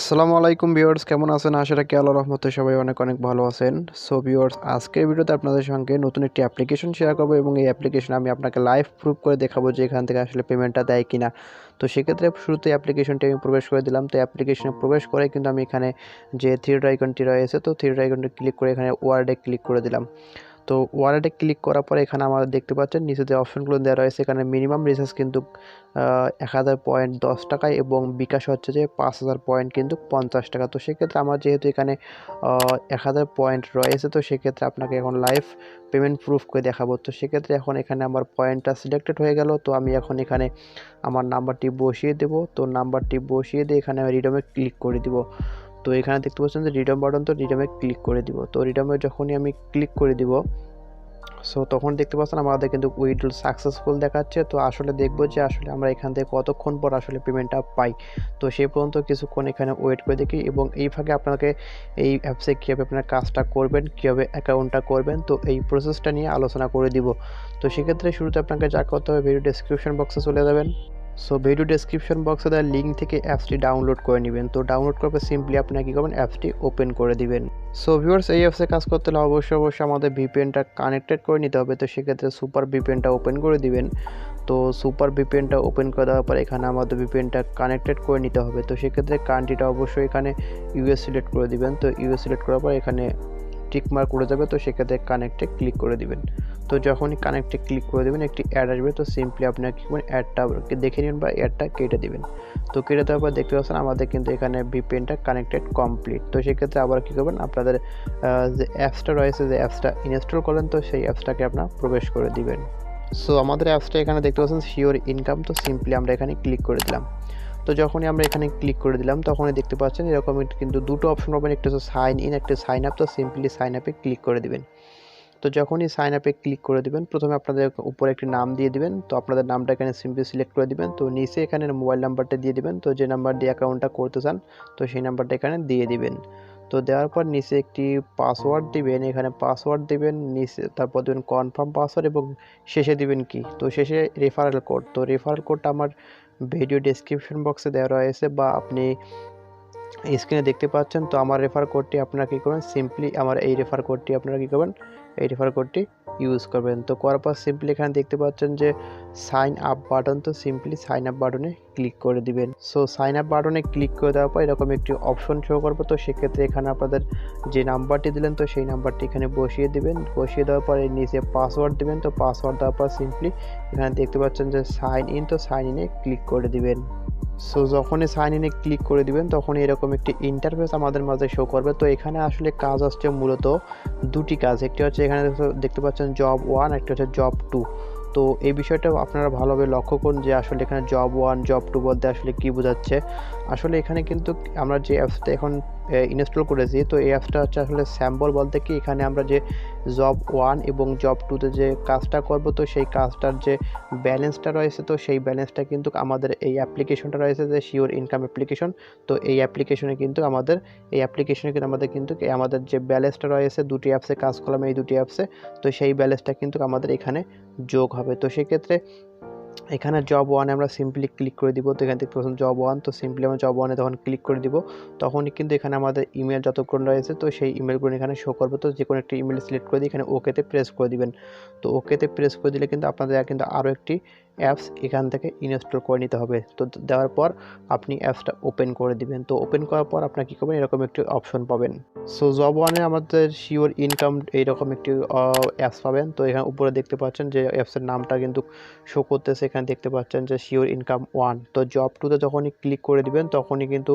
আসসালামু আলাইকুম ভিউয়ার্স, কেমন আছেন? আশা রাখি আল্লাহ রহমতে সবাই অনেক অনেক ভালো আছেন। সো ভিউয়ার্স, আজকের ভিডিওতে আপনাদের সঙ্গে নতুন একটি অ্যাপ্লিকেশন শেয়ার করব এবং এই অ্যাপ্লিকেশন আমি আপনাকে লাইভ প্রুফ করে দেখাবো যে এখান থেকে আসলে পেমেন্টটা দেয় কিনা। তো সেক্ষেত্রে শুরুতে অ্যাপ্লিকেশনটি আমি প্রবেশ করে দিলাম। তো অ্যাপ্লিকেশনে প্রবেশ করে কিন্তু আমি এখানে যে থ্রিড আইকনটি রয়েছে, তো থ্রিড আইকনটি ক্লিক করে এখানে ওয়ার্ডে ক্লিক করে দিলাম। তো ওয়ালেটে ক্লিক করার পরে এখানে আমাদের দেখতে পাচ্ছেন, নিচে যে অপশনগুলো দেওয়া রয়েছে, এখানে মিনিমাম রিচার্জ কিন্তু এক হাজার পয়েন্ট দশ টাকায় এবং বিকাশ হচ্ছে যে পাঁচ হাজার পয়েন্ট কিন্তু পঞ্চাশ টাকা। তো সেক্ষেত্রে আমার যেহেতু এখানে এক হাজার পয়েন্ট রয়েছে, তো সেক্ষেত্রে আপনাকে এখন লাইভ পেমেন্ট প্রুফ করে দেখাবো। তো সেক্ষেত্রে এখন এখানে আমার পয়েন্টটা সিলেক্টেড হয়ে গেল, তো আমি এখন এখানে আমার নাম্বারটি বসিয়ে দেবো। তো নাম্বারটি বসিয়ে দিয়ে এখানে আমি রিডমে ক্লিক করে দিব। তো এখানে দেখতে পাচ্ছেন যে রিডম বাটন তো রিডমে ক্লিক করে দিব। তো রিডমে যখনই আমি ক্লিক করে দিব সো তখন দেখতে পাচ্ছেন আমাদের কিন্তু উইড্রল সাকসেসফুল দেখাচ্ছে। তো আসলে দেখব যে আসলে আমরা এখান থেকে কতক্ষণ পর আসলে পেমেন্টটা পাই। তো সেই পর্যন্ত কিছুক্ষণ এখানে ওয়েট করে দেখি এবং এই ফাঁকে আপনাকে এই অ্যাপসে কীভাবে আপনার কাজটা করবেন, কীভাবে অ্যাকাউন্টটা করবেন, তো এই প্রসেসটা নিয়ে আলোচনা করে দিব। তো সেক্ষেত্রে শুরুতে আপনাকে যা করতে হবে ভিডিও ডিসক্রিপশন বক্সে চলে যাবেন। সো ভিডিও ডেসক্রিপশন বক্সে দেওয়ার লিঙ্ক থেকে অ্যাপসটি ডাউনলোড করে নেবেন। তো ডাউনলোড করবে সিম্পলি আপনারা কী করবেন? অ্যাপসটি ওপেন করে দিবেন। সো ভিউয়ার্স এই অ্যাপসে কাজ করতে হলে অবশ্যই অবশ্যই আমাদের ভিপিএনটা কানেক্টেড করে নিতে হবে। তো, সেক্ষেত্রে সুপার ভিপিএনটা ওপেন করে দিবেন। তো সুপার ভিপিএনটা ওপেন করে দেওয়ার পর এখানে আমাদের ভিপিএনটা কানেক্টেড করে নিতে হবে। তো, সেক্ষেত্রে কান্ট্রিটা অবশ্যই এখানে ইউএস সিলেক্ট করে দিবেন। তো ইউএস সিলেক্ট করার পর এখানে টিকমার্ক করে যাবে। তো, সেক্ষেত্রে কানেক্টে ক্লিক করে দিবেন। তো যখনই কানেক্টে ক্লিক করে দেবেন, একটি অ্যাড আসবে, তো সিম্পলি আপনার কী করবেন অ্যাডটা দেখে নেবেন বা অ্যাডটা কেটে দেবেন। তো কেটে দেওয়ার পর দেখতে পাচ্ছেন আমাদের কিন্তু এখানে ভিপিএনটা কানেক্টেড কমপ্লিট তো সেক্ষেত্রে আবার কী করবেন, আপনাদের যে অ্যাপসটা রয়েছে, যে অ্যাপসটা ইনস্টল করেন তো সেই অ্যাপসটাকে আপনার প্রবেশ করে দিবেন। সো আমাদের অ্যাপসটা এখানে দেখতে পাচ্ছেন শিওর ইনকাম তো সিম্পলি আমরা এখানে ক্লিক করে দিলাম। তো যখনই আমরা এখানে ক্লিক করে দিলাম, তখনই দেখতে পাচ্ছেন এরকম কিন্তু দুটো অপশন পাবেন, একটা হচ্ছে সাইন ইন একটা সাইন আপ তো সিম্পলি সাইন আপে ক্লিক করে দিবেন। তো যখনই সাইন আপে ক্লিক করে দিবেন, প্রথমে আপনাদের উপরে একটি নাম দিয়ে দিবেন। তো আপনাদের নামটা এখানে সিম্পলি সিলেক্ট করে দিবেন। তো নিচে এখানে মোবাইল নাম্বারটা দিয়ে দিবেন। তো যে নাম্বার দিয়ে অ্যাকাউন্টটা করতে চান, তো সেই নাম্বারটা এখানে দিয়ে দিবেন। তো দেওয়ার পর নিচে একটি পাসওয়ার্ড দিবেন। এখানে পাসওয়ার্ড দিবেন, নিচে তারপর দেবেন কনফার্ম পাসওয়ার্ড এবং শেষে দিবেন কি? তো শেষে রেফারেল কোড তো রেফারেল কোডটা আমার ভিডিও ডেসক্রিপশন বক্সে দেওয়া রয়েছে বা আপনি স্ক্রিনে দেখতে পাচ্ছেন। তো আমার রেফার কোডটি আপনারা কী করবেন? সিম্পলি আমার এই রেফার কোডটি আপনারা কী করবেন? এই রেফার কোডটি ইউজ করবেন। তো করার পর সিম্পলি এখানে দেখতে পাচ্ছেন যে সাইন আপ বাটন তো সিম্পলি সাইন আপ বাটনে ক্লিক করে দিবেন। সো সাইন আপ বাটনে ক্লিক করে দেওয়ার পর এরকম একটি অপশন শো করব। তো সেক্ষেত্রে এখানে আপনাদের যে নাম্বারটি দিলেন, তো সেই নাম্বারটি এখানে বসিয়ে দিবেন। বসিয়ে দেওয়ার পর এর নিচে পাসওয়ার্ড দিবেন। তো পাসওয়ার্ড দেওয়ার পর সিম্পলি এখানে দেখতে পাচ্ছেন যে সাইন ইন তো সাইন ইনে ক্লিক করে দিবেন। সো যখনই সাইন ইনে ক্লিক করে দিবেন, তখনই এরকম একটি ইন্টারফেস আমাদের মাঝে শো করবে। তো এখানে আসলে কাজ আসছে মূলত দুটি কাজ। একটি হচ্ছে এখানে দেখতে পাচ্ছেন জব ওয়ান একটি হচ্ছে জব টু তো এই বিষয়টা আপনারা ভালোভাবে লক্ষ্য করুন যে আসলে এখানে জব ওয়ান জব টু বলতে আসলে কী বোঝাচ্ছে। আসলে এখানে কিন্তু আমরা যে অ্যাপসটা এখন ইনস্টল করেছি। তো এই অ্যাপসটা হচ্ছে আসলে স্যাম্পল বলতে কি, এখানে আমরা যে জব ওয়ান এবং জব টুতে যে কাজটা করব, তো সেই কাজটার যে ব্যালেন্সটা রয়েছে, তো সেই ব্যালেন্সটা কিন্তু আমাদের এই অ্যাপ্লিকেশনটা রয়েছে যে শিওর ইনকাম অ্যাপ্লিকেশন তো এই অ্যাপ্লিকেশনে কিন্তু আমাদের, এই অ্যাপ্লিকেশনে কিন্তু আমাদের কিন্তু আমাদের যে ব্যালেন্সটা রয়েছে, দুটি অ্যাপসে কাজ করলাম এই দুটি অ্যাপসে তো সেই ব্যালেন্সটা কিন্তু আমাদের এখানে যোগ হবে। তো সেক্ষেত্রে এখানে জব ওয়ানে আমরা সিম্পলি ক্লিক করে দিব, তো এখান থেকে প্রথম জব ওয়ান তো সিম্পলি আমরা জব ওয়ানে তখন ক্লিক করে দিব। তখনই কিন্তু এখানে আমাদের ইমেল যতক্ষণ রয়েছে, তো সেই ইমেলগুলো এখানে শো করবে। তো যে কোনো একটি ইমেল সিলেক্ট করে দিয়ে এখানে ওকেতে প্রেস করে দিবেন। তো ওকেতে প্রেস করে দিলে কিন্তু আপনাদের কিন্তু আরও একটি অ্যাপস এখান থেকে ইনস্টল করে নিতে হবে। তো দেওয়ার পর আপনি অ্যাপসটা ওপেন করে দিবেন। তো ওপেন করার পর আপনার কী করবেন? এরকম একটি অপশন পাবেন। সো জব ওয়ানে আমাদের শিওর ইনকাম এইরকম একটি অ্যাপস পাবেন। তো এখানে উপরে দেখতে পাচ্ছেন যে অ্যাপসের নামটা কিন্তু শো করতেছে এখানে দেখতে পাচ্ছেন যে শিওর ইনকাম ওয়ান তো জব টুতে যখনই ক্লিক করে দিবেন, তখনই কিন্তু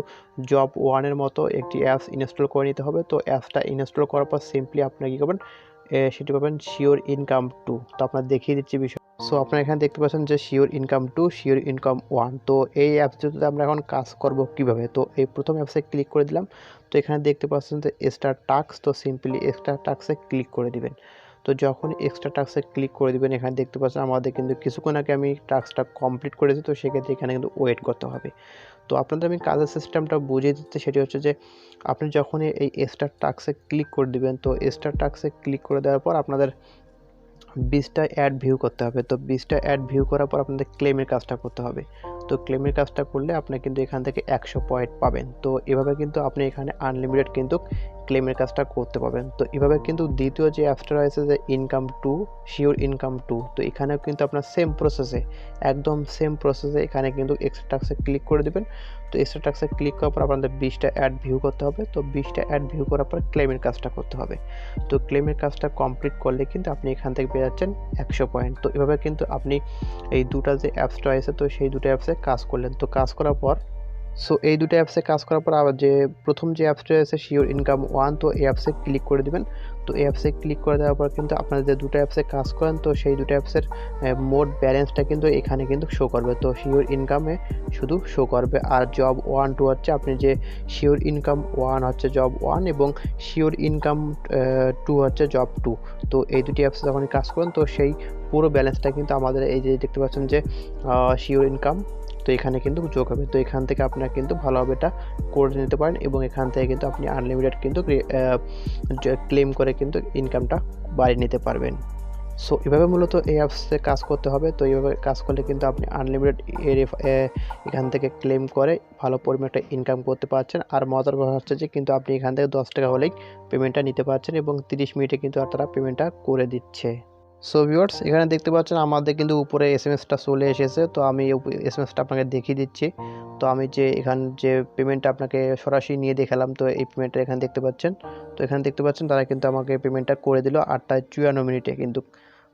জব ওয়ানের মতো একটি অ্যাপস ইনস্টল করে নিতে হবে। তো অ্যাপসটা ইনস্টল করার পর সিম্পলি আপনি কী করবেন? সেটি পাবেন শিওর ইনকাম টু তো আপনার দেখিয়ে দিচ্ছি বিষয়। সো আপনারা এখানে দেখতে পাচ্ছেন যে sure income two sure income one তো এই অ্যাপসটিতে আমরা এখন কাজ করব কীভাবে? তো এই প্রথম অ্যাপসে ক্লিক করে দিলাম। তো এখানে দেখতে পাচ্ছেন যে এক্সট্রা টাক্স তো সিম্পলি এক্সট্রা টাক্সে ক্লিক করে দিবেন। তো যখন এক্সট্রা টাস্কে ক্লিক করে দেবেন, এখানে দেখতে পাচ্ছেন আমাদের কিন্তু কিছুক্ষণ আগে আমি টাস্কটা কমপ্লিট করেছি তো সেক্ষেত্রে এখানে কিন্তু ওয়েট করতে হবে। তো আপনাদের আমি কাজের সিস্টেমটা বুঝিয়ে দিচ্ছি, সেটি হচ্ছে যে আপনি যখনই এই এক্সট্রা টাক্সে ক্লিক করে দিবেন, তো এক্সট্রা টাক্সে ক্লিক করে দেওয়ার পর আপনাদের বিশটা অ্যাড ভিউ করতে হবে। তো বিশটা অ্যাড ভিউ করার পর আপনাদের ক্লেমের কাজটা করতে হবে। তো ক্লেমের কাজটা করলে আপনি কিন্তু এখান থেকে একশো পয়েন্ট পাবেন। তো এভাবে কিন্তু আপনি এখানে আনলিমিটেড কিন্তু ক্লেমের কাজটা করতে পারবেন। তো এভাবে কিন্তু দ্বিতীয় যে অ্যাপসটা রয়েছে যে income two sure income two তো এখানেও কিন্তু আপনার সেম প্রসেসে একদম সেম প্রসেসে এখানে কিন্তু এক্সট্রা টাক্সে ক্লিক করে দেবেন। তো এক্সট্রা টাক্সে ক্লিক করার পর আপনাদের বিশটা অ্যাড ভিউ করতে হবে। তো বিশটা অ্যাড ভিউ করার পর ক্লেমের কাজটা করতে হবে। তো ক্লেমের কাজটা কমপ্লিট করলে কিন্তু আপনি এখান থেকে যাচ্ছেন একশো পয়েন্ট। তো এভাবে কিন্তু আপনি এই দুটা যে অ্যাপসটা আছে তো সেই দুটো অ্যাপসে কাজ করলেন। তো কাজ করার পর সো এই দুটো অ্যাপসে কাজ করার পর আবার যে প্রথম যে অ্যাপসটা আছে শিওর ইনকাম ওয়ান তো এই অ্যাপসে ক্লিক করে দেবেন। তো এই অ্যাপসে ক্লিক করে দেওয়ার পর কিন্তু আপনারা যে দুটো অ্যাপসে কাজ করেন, তো সেই দুটো অ্যাপসের মোট ব্যালেন্সটা কিন্তু এখানে কিন্তু শো করবে। তো শিওর ইনকামে শুধু শো করবে। আর জব ওয়ান টু হচ্ছে আপনি যে শিওর ইনকাম ওয়ান হচ্ছে জব ওয়ান এবং শিওর ইনকাম টু হচ্ছে জব টু তো এই দুটি অ্যাপসে যখন কাজ করেন, তো সেই পুরো ব্যালেন্সটা কিন্তু আমাদের এই যে দেখতে পাচ্ছেন যে শিওর ইনকাম তো এখানে কিন্তু যোগ হবে। তো এখান থেকে আপনারা কিন্তু ভালোভাবে এটা করে নিতে পারেন এবং এখান থেকে কিন্তু আপনি আনলিমিটেড কিন্তু ক্লেম করে কিন্তু ইনকামটা বাড়িয়ে নিতে পারবেন। সো এভাবে মূলত এই অ্যাপসে কাজ করতে হবে। তো এইভাবে কাজ করলে কিন্তু আপনি আনলিমিটেড এর এখান থেকে ক্লেম করে ভালো পরিমাণে ইনকাম করতে পারছেন। আর মজার কথা হচ্ছে যে, কিন্তু আপনি এখান থেকে দশ টাকা হলেই পেমেন্টটা নিতে পারছেন এবং তিরিশ মিনিটে কিন্তু আর তারা পেমেন্টটা করে দিচ্ছে। সো ভিউয়ার্স এখানে দেখতে পাচ্ছেন আমাদের কিন্তু উপরে এস এম এসটা চলে এসেছে। তো আমি এস এম এসটা আপনাকে দেখিয়ে দিচ্ছি। তো আমি যে এখান যে পেমেন্টটা আপনাকে সরাসরি নিয়ে দেখালাম, তো এই পেমেন্টটা এখানে দেখতে পাচ্ছেন। তো এখানে দেখতে পাচ্ছেন তারা কিন্তু আমাকে পেমেন্টটা করে দিল আটটা চুয়ান্ন মিনিটে কিন্তু।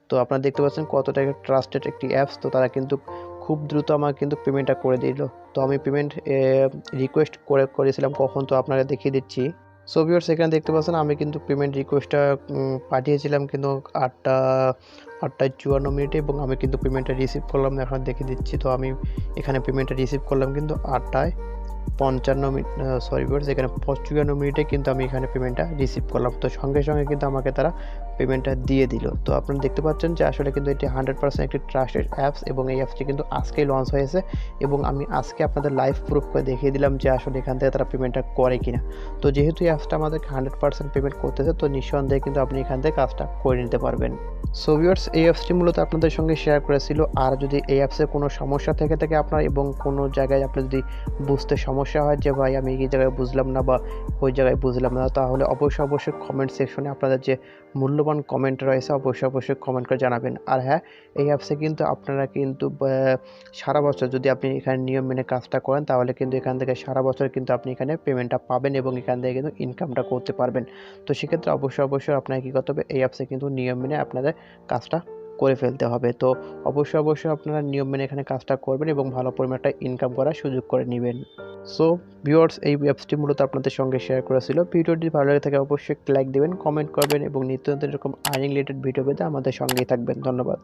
তো আপনারা দেখতে পাচ্ছেন কতটা ট্রাস্টেড একটি অ্যাপস তো তারা কিন্তু খুব দ্রুত আমাকে কিন্তু পেমেন্টটা করে দিল। তো আমি পেমেন্ট রিকোয়েস্ট করে, করেছিলাম, কখন তো আপনারা দেখিয়ে দিচ্ছি। সো ভিউয়ার্স এখানে দেখতে পাচ্ছেন, আমি কিন্তু পেমেন্ট রিকোয়েস্টটা পাঠিয়েছিলাম কিন্তু আটটা, আটটায় চুয়ান্ন মিনিটে এবং আমি কিন্তু পেমেন্টটা রিসিভ করলাম। এখন দেখে দিচ্ছি, তো আমি এখানে পেমেন্টটা রিসিভ করলাম কিন্তু আটটায়। পঞ্চান্ন মিনিট সরি ভিউয়ার্স এখানে চুয়ান্ন মিনিটে কিন্তু আমি এখানে পেমেন্টটা রিসিভ করলাম। তো সঙ্গে সঙ্গে কিন্তু আমাকে তারা পেমেন্টটা দিয়ে দিল। তো আপনারা দেখতে পাচ্ছেন যে আসলে কিন্তু এটি হান্ড্রেড পার্সেন্ট একটি ট্রাস্টেড অ্যাপস এবং এই অ্যাপসটি কিন্তু আজকেই লঞ্চ হয়েছে এবং আমি আজকে আপনাদের লাইভ প্রুফ করে দেখিয়ে দিলাম যে আসলে এখান থেকে তারা পেমেন্টটা করে কিনা। তো যেহেতু এই অ্যাপসটা আমাদেরকে হান্ড্রেড পার্সেন্ট পেমেন্ট করতেছে, তো নিঃসন্দেহে কিন্তু আপনি এখান থেকে কাজটা করে নিতে পারবেন। সো ভিউয়ার্স এই অ্যাপসটি মূলত আপনাদের সঙ্গে শেয়ার করেছিল। আর যদি এই অ্যাপসে কোনো সমস্যা থেকে থাকে আপনার এবং কোনো জায়গায় আপনি যদি বুঝতে সমস্যা হয় যে, ভাই, আমি এই জায়গায় বুঝলাম না বা ওই জায়গায় বুঝলাম না। তাহলে অবশ্যই অবশ্যই কমেন্ট সেকশনে আপনাদের যে মূল্যবান কমেন্ট রয়েছে, অবশ্যই অবশ্যই কমেন্ট করে জানাবেন। আর হ্যাঁ এই অ্যাপসে কিন্তু আপনারা কিন্তু সারা বছর যদি আপনি এখানে নিয়ম মেনে কাজটা করেন, তাহলে কিন্তু এখান থেকে সারা বছর কিন্তু আপনি এখানে পেমেন্টটা পাবেন এবং এখান থেকে কিন্তু ইনকামটা করতে পারবেন। তো সেক্ষেত্রে অবশ্যই অবশ্যই আপনাকে কী করতে হবে? এই অ্যাপসে কিন্তু নিয়ম মেনে আপনাদের কাজটা করে ফেলতে হবে। তো অবশ্যই অবশ্যই আপনারা নিয়ম মেনে এখানে কাজটা করবেন এবং ভালো পরিমাণটা ইনকাম করার সুযোগ করে নেবেন। সো ভিউয়ার্স এই অ্যাপসটি মূলত আপনাদের সঙ্গে শেয়ার করেছিল ভিডিওটি ভালো লাগে থাকে, অবশ্যই লাইক দেবেন কমেন্ট করবেন এবং নিত্য নতুন এরকম আর্নিং রিলেটেড ভিডিও পেতে আমাদের সঙ্গেই থাকবেন। ধন্যবাদ।